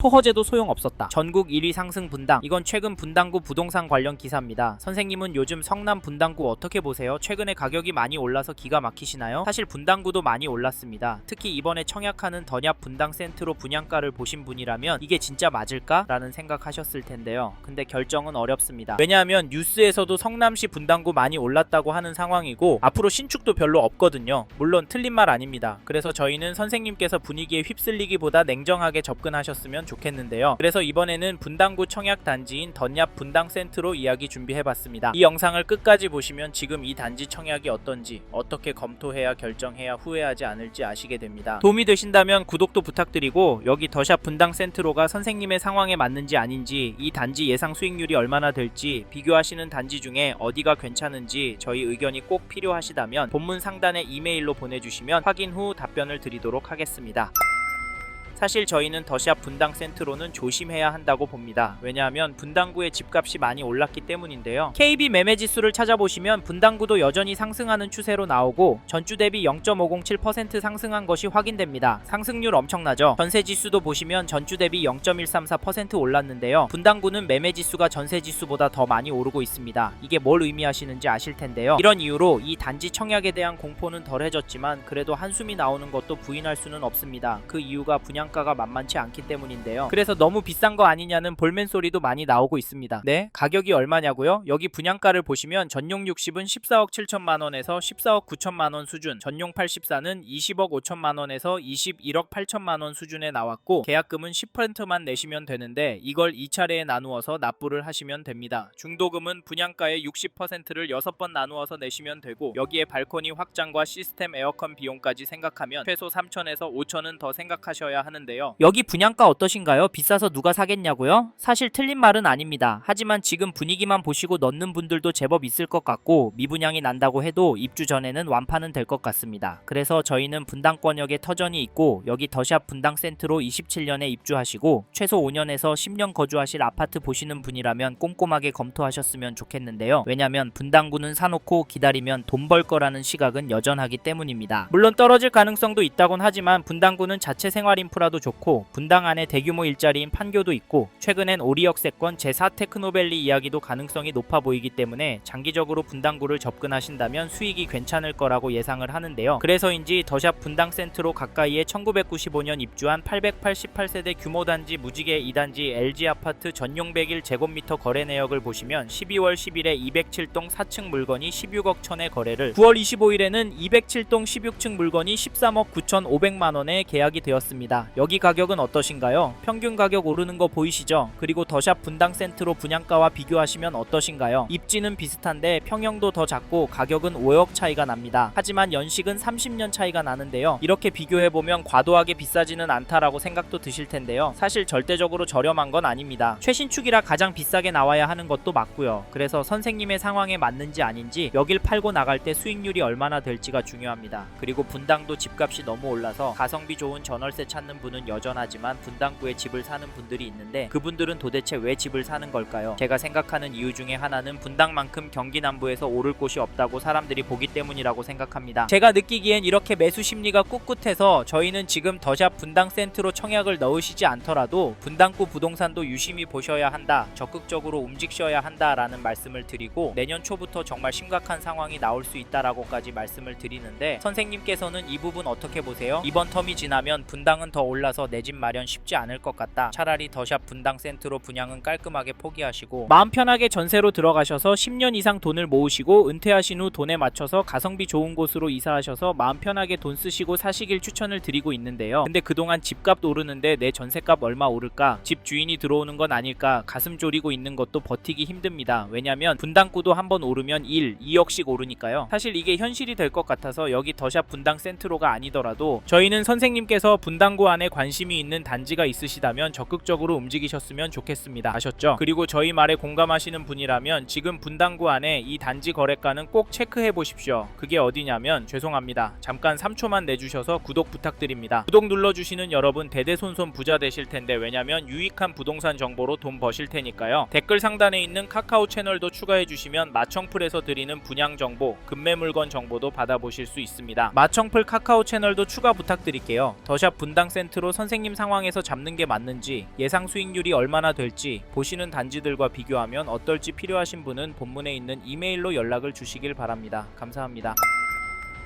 토허제도 소용없었다. 전국 1위 상승 분당. 이건 최근 분당구 부동산 관련 기사입니다. 선생님은 요즘 성남 분당구 어떻게 보세요? 최근에 가격이 많이 올라서 기가 막히시나요? 사실 분당구도 많이 올랐습니다. 특히 이번에 청약하는 던yap 분당 센트로 분양가를 보신 분이라면 이게 진짜 맞을까? 라는 생각하셨을 텐데요. 근데 결정은 어렵습니다. 왜냐하면 뉴스에서도 성남시 분당구 많이 올랐다고 하는 상황이고 앞으로 신축도 별로 없거든요. 물론 틀린 말 아닙니다. 그래서 저희는 선생님께서 분위기에 휩쓸리기보다 냉정하게 접근하셨으면 좋겠는데요. 그래서 이번에는 분당구 청약 단지인 던yap 분당 센트로 이야기 준비해봤습니다. 이 영상을 끝까지 보시면 지금 이 단지 청약이 어떤지 어떻게 검토해야 결정해야 후회하지 않을지 아시게 됩니다. 도움이 되신다면 구독도 부탁드리고 여기 더샵 분당 센트로가 선생님의 상황에 맞는지 아닌지 이 단지 예상 수익률이 얼마나 될지 비교하시는 단지 중에 어디가 괜찮은지 저희 의견이 꼭 필요하시다면 본문 상단에 이메일로 보내주시면 확인 후 답변을 드리도록 하겠습니다. 사실 저희는 더샵 분당 센트로는 조심해야 한다고 봅니다. 왜냐하면 분당구의 집값이 많이 올랐기 때문인데요. KB 매매 지수를 찾아보시면 분당구도 여전히 상승하는 추세로 나오고 전주 대비 0.507% 상승한 것이 확인됩니다. 상승률 엄청나죠. 전세 지수도 보시면 전주 대비 0.134% 올랐는데요. 분당구는 매매 지수가 전세 지수보다 더 많이 오르고 있습니다. 이게 뭘 의미하시는지 아실 텐데요. 이런 이유로 이 단지 청약에 대한 공포는 덜해졌지만 그래도 한숨이 나오는 것도 부인할 수는 없습니다. 그 이유가 분양 가가 만만치 않기 때문인데요. 그래서 너무 비싼 거 아니냐는 볼멘 소리도 많이 나오고 있습니다. 네? 가격이 얼마냐고요? 여기 분양가를 보시면 전용 60은 14억 7천만 원에서 14억 9천만 원 수준, 전용 84는 20억 5천만 원에서 21억 8천만 원 수준에 나왔고 계약금은 10%만 내시면 되는데 이걸 2차례에 나누어서 납부를 하시면 됩니다. 중도금은 분양가의 60%를 6번 나누어서 내시면 되고 여기에 발코니 확장과 시스템 에어컨 비용까지 생각하면 최소 3천에서 5천은 더 생각하셔야 하는 데요. 여기 분양가 어떠신가요? 비싸서 누가 사겠냐고요? 사실 틀린 말은 아닙니다. 하지만 지금 분위기만 보시고 넣는 분들도 제법 있을 것 같고 미분양이 난다고 해도 입주 전에는 완파는 될것 같습니다. 그래서 저희는 분당권역에 터전이 있고 여기 더샵 분당 센트로 27년에 입주하시고 최소 5년에서 10년 거주하실 아파트 보시는 분이라면 꼼꼼하게 검토하셨으면 좋겠는데요. 왜냐면 분당구는 사놓고 기다리면 돈 벌 거라는 시각은 여전하기 때문입니다. 물론 떨어질 가능성도 있다곤 하지만 분당구는 자체 생활 인프라 도 좋고 분당 안에 대규모 일자리인 판교도 있고 최근엔 오리역 세권 제4 테크노밸리 이야기도 가능성이 높아 보이기 때문에 장기적으로 분당구를 접근하신다면 수익이 괜찮을 거라고 예상을 하는데요. 그래서인지 더샵 분당 센트로 가까이에 1995년 입주한 888세대 규모 단지 무지개 2단지 LG 아파트 전용 101 제곱미터 거래 내역을 보시면 12월 10일에 207동 4층 물건이 16억 천에 거래를 9월 25일에는 207동 16층 물건이 13억 9,500만 원에 계약이 되었습니다. 여기 가격은 어떠신가요? 평균 가격 오르는 거 보이시죠? 그리고 더샵 분당 센트로 분양가와 비교하시면 어떠신가요? 입지는 비슷한데 평형도 더 작고 가격은 5억 차이가 납니다. 하지만 연식은 30년 차이가 나는데요. 이렇게 비교해 보면 과도하게 비싸지는 않다라고 생각도 드실 텐데요. 사실 절대적으로 저렴한 건 아닙니다. 최신축이라 가장 비싸게 나와야 하는 것도 맞고요. 그래서 선생님의 상황에 맞는지 아닌지 여길 팔고 나갈 때 수익률이 얼마나 될지가 중요합니다. 그리고 분당도 집값이 너무 올라서 가성비 좋은 전월세 찾는 분은 여전하지만 분당구에 집을 사는 분들이 있는데 그분들은 도대체 왜 집을 사는 걸까요? 제가 생각하는 이유 중에 하나는 분당만큼 경기 남부에서 오를 곳이 없다고 사람들이 보기 때문이라고 생각합니다. 제가 느끼기엔 이렇게 매수 심리가 꿋꿋해서 저희는 지금 더샵 분당 센트로 청약을 넣으시지 않더라도 분당구 부동산도 유심히 보셔야 한다. 적극적으로 움직셔야 한다라는 말씀을 드리고 내년 초부터 정말 심각한 상황이 나올 수 있다라고까지 말씀을 드리는데 선생님께서는 이 부분 어떻게 보세요? 이번 텀이 지나면 분당은 더 올라서 내 집 마련 쉽지 않을 것 같다. 차라리 더샵 분당 센트로 분양은 깔끔하게 포기하시고 마음 편하게 전세로 들어가셔서 10년 이상 돈을 모으시고 은퇴하신 후 돈에 맞춰서 가성비 좋은 곳으로 이사하셔서 마음 편하게 돈 쓰시고 사시길 추천을 드리고 있는데요. 근데 그동안 집값 오르는데 내 전세값 얼마 오를까? 집 주인이 들어오는 건 아닐까? 가슴 졸이고 있는 것도 버티기 힘듭니다. 왜냐면 분당구도 한번 오르면 1, 2억씩 오르니까요. 사실 이게 현실이 될 것 같아서 여기 더샵 분당 센트로가 아니더라도 저희는 선생님께서 분당구 안에 관심이 있는 단지가 있으시다면 적극적으로 움직이셨으면 좋겠습니다. 아셨죠? 그리고 저희 말에 공감하시는 분이라면 지금 분당구 안에 이 단지 거래가는 꼭 체크해 보십시오. 그게 어디냐면 죄송합니다. 잠깐 3초만 내주셔서 구독 부탁드립니다. 구독 눌러주시는 여러분 대대손손 부자 되실 텐데 왜냐면 유익한 부동산 정보로 돈 버실 테니까요. 댓글 상단에 있는 카카오 채널도 추가해 주시면 마청풀에서 드리는 분양 정보, 급매 물건 정보도 받아보실 수 있습니다. 마청풀 카카오 채널도 추가 부탁드릴게요. 더샵 분당 센터 센트로 선생님 상황에서 잡는 게 맞는지 예상 수익률이 얼마나 될지 보시는 단지들과 비교하면 어떨지 필요하신 분은 본문에 있는 이메일로 연락을 주시길 바랍니다. 감사합니다.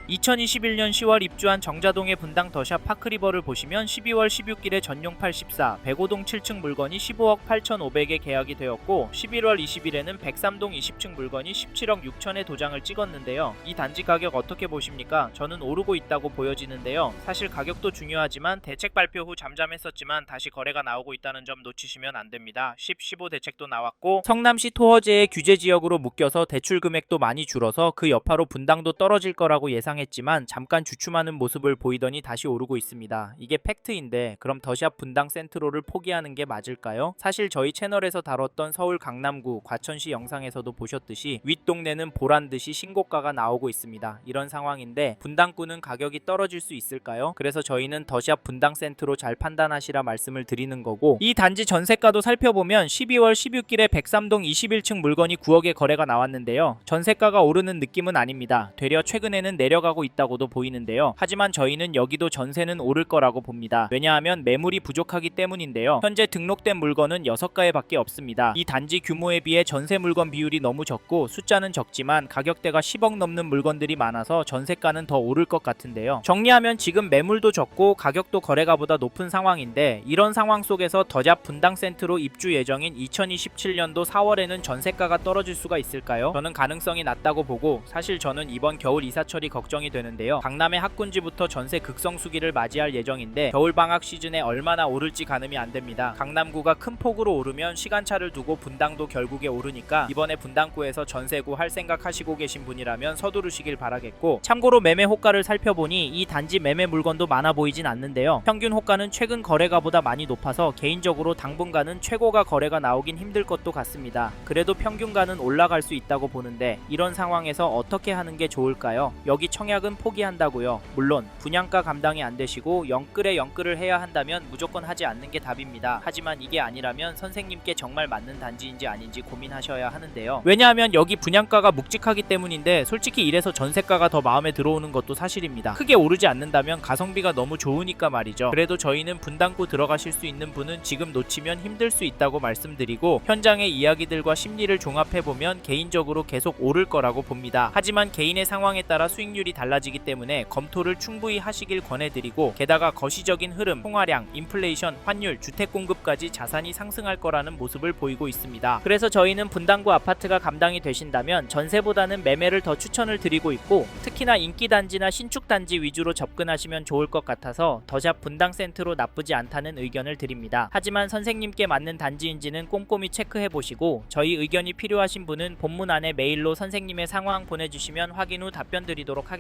2021년 10월 입주한 정자동의 분당 더샵 파크리버를 보시면 12월 16일에 전용 84, 105동 7층 물건이 15억 8,500에 계약이 되었고 11월 20일에는 103동 20층 물건이 17억 6천에 도장을 찍었는데요. 이 단지 가격 어떻게 보십니까? 저는 오르고 있다고 보여지는데요. 사실 가격도 중요하지만 대책 발표 후 잠잠했었지만 다시 거래가 나오고 있다는 점 놓치시면 안 됩니다. 10, 15 대책도 나왔고 성남시 토어제의 규제 지역으로 묶여서 대출 금액도 많이 줄어서 그 여파로 분당도 떨어질 거라고 예상 했지만 잠깐 주춤하는 모습을 보이더니 다시 오르고 있습니다. 이게 팩트인데 그럼 더샵 분당 센트로를 포기하는 게 맞을까요? 사실 저희 채널에서 다뤘던 서울 강남구 과천시 영상에서도 보셨듯이 윗동네는 보란 듯이 신고가가 나오고 있습니다. 이런 상황인데 분당구는 가격이 떨어질 수 있을까요? 그래서 저희는 더샵 분당 센트로 잘 판단하시라 말씀을 드리는 거고 이 단지 전세가도 살펴보면 12월 16일에 103동 21층 물건이 9억에 거래가 나왔는데요. 전세가가 오르는 느낌은 아닙니다. 되려 최근에는 내려 가고 있다고도 보이는데요. 하지만 저희는 여기도 전세는 오를 거라고 봅니다. 왜냐하면 매물이 부족하기 때문인데요. 현재 등록된 물건은 6가에밖에 없습니다. 이 단지 규모에 비해 전세 물건 비율이 너무 적고 숫자는 적지만 가격대가 10억 넘는 물건들이 많아서 전세가는 더 오를 것 같은데요. 정리하면 지금 매물도 적고 가격도 거래가보다 높은 상황인데 이런 상황 속에서 더잡 분당 센트로 입주 예정인 2027년도 4월에는 전세가가 떨어질 수가 있을까요? 저는 가능성이 낮다고 보고 사실 저는 이번 겨울 이사철이 걱정 이 되는데요. 강남의 학군지부터 전세 극성수기를 맞이할 예정인데 겨울 방학 시즌에 얼마나 오를지 가늠이 안 됩니다. 강남구가 큰 폭으로 오르면 시간차를 두고 분당도 결국에 오르니까 이번에 분당구에서 전세구 할 생각 하시고 계신 분이라면 서두르시길 바라겠고 참고로 매매 호가를 살펴보니 이 단지 매매 물건도 많아 보이진 않는데요. 평균 호가는 최근 거래가보다 많이 높아서 개인적으로 당분간은 최고가 거래가 나오긴 힘들 것도 같습니다. 그래도 평균가는 올라갈 수 있다고 보는데 이런 상황에서 어떻게 하는 게 좋을까요? 여기 청 약은 포기한다고요. 물론 분양가 감당이 안 되시고 영끌에 영끌을 해야 한다면 무조건 하지 않는 게 답입니다. 하지만 이게 아니라면 선생님께 정말 맞는 단지인지 아닌지 고민하셔야 하는데요. 왜냐하면 여기 분양가가 묵직하기 때문인데 솔직히 이래서 전세가가 더 마음에 들어오는 것도 사실입니다. 크게 오르지 않는다면 가성비가 너무 좋으니까 말이죠. 그래도 저희는 분당구 들어가실 수 있는 분은 지금 놓치면 힘들 수 있다고 말씀드리고 현장의 이야기들과 심리를 종합해 보면 개인적으로 계속 오를 거라고 봅니다. 하지만 개인의 상황에 따라 수익률이 달라지기 때문에 검토를 충분히 하시길 권해드리고 게다가 거시적인 흐름, 통화량, 인플레이션, 환율, 주택 공급까지 자산이 상승할 거라는 모습을 보이고 있습니다. 그래서 저희는 분당구 아파트가 감당이 되신다면 전세보다는 매매를 더 추천을 드리고 있고 특히나 인기 단지나 신축 단지 위주로 접근하시면 좋을 것 같아서 더샵 분당 센트로 나쁘지 않다는 의견을 드립니다. 하지만 선생님께 맞는 단지인지는 꼼꼼히 체크해 보시고 저희 의견이 필요하신 분은 본문 안에 메일로 선생님의 상황 보내주시면 확인 후 답변 드리도록